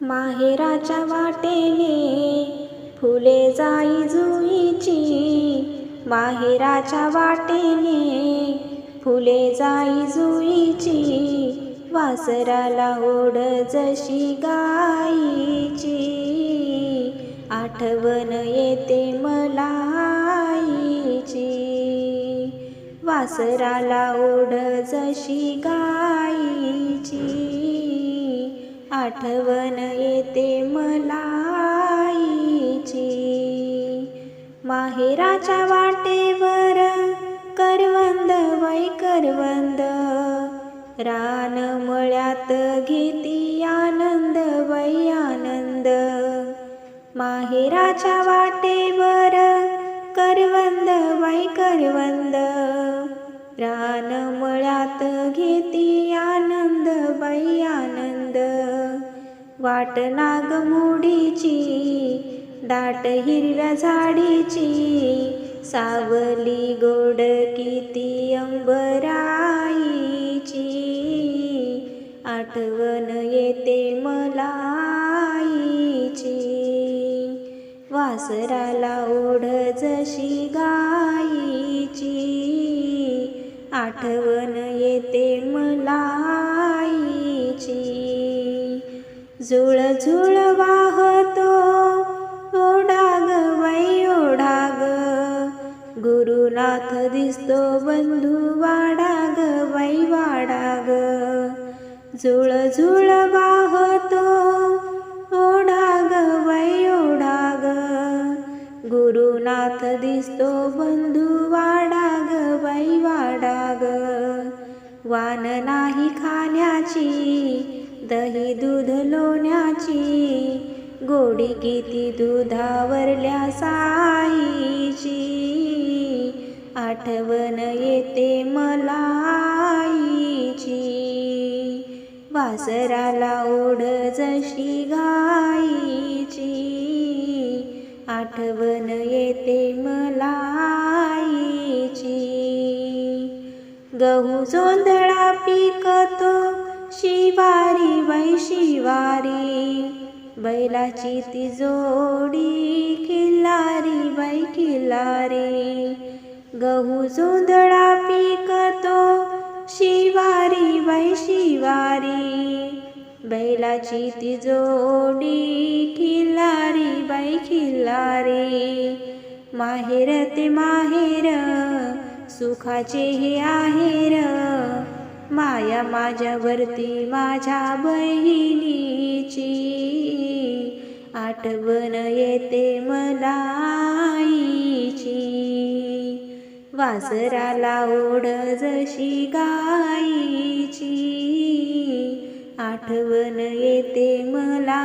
माहेराच्या वाटेने फुले जाई जुईची. माहेराच्या वाटेने फुले जाई जुईची. वासराला ओढ जशी गाईची. आठवण येते मला आईची वासराला ओढ जशी गाईची. आठवण येते मला आईची. माहेराच्या वाटेवर करवंद वै करवंद. रान मळ्यात घेती आनंद वै आनंद. माहेराच्या वाटेवर करवंद वै करवंद. रान मळ्यात घेती वाट नाग मुडीची दाट हिरव्या झाडीची सावली गोड किती अंबराईची. आठवण येते मलाईची. वासराला ओढ जशी गाईची. आठवण येते मला झुळ झुळ वाहतो. ओढाग वै ओढाग गुरुनाथ दिसतो बंधू वाडाग वै वाडाग झुळ झुळ वाहतो. ओढाग वै ओढाग गुरुनाथ दिसतो बंधू वाडाग वै वाडाग वान नाही खाण्याची दही दूध लोण्याची गोडी किती दुधावरल्या साईची. आठवण येते मलाईची. वासराला ओढ जशी गाईची आठवण येते मलाईची. गहू जोंधळा पिकतो शिवारी वै शिवारी बैलाची ती जोडी किल्लारी वै किल्लारी गहू जोंधळा पिकतो शिवारी वै शिवारी. बैलाची ती जोडी खिल्लारी बाई खिल्लारी. माहेर ते माहेर सुखाचे हे आहेर. माया माझ्यावरती माझ्या बहिणीची आठवण येते मलाईची वासराला ओढ जशी गाईची आठवण येते मला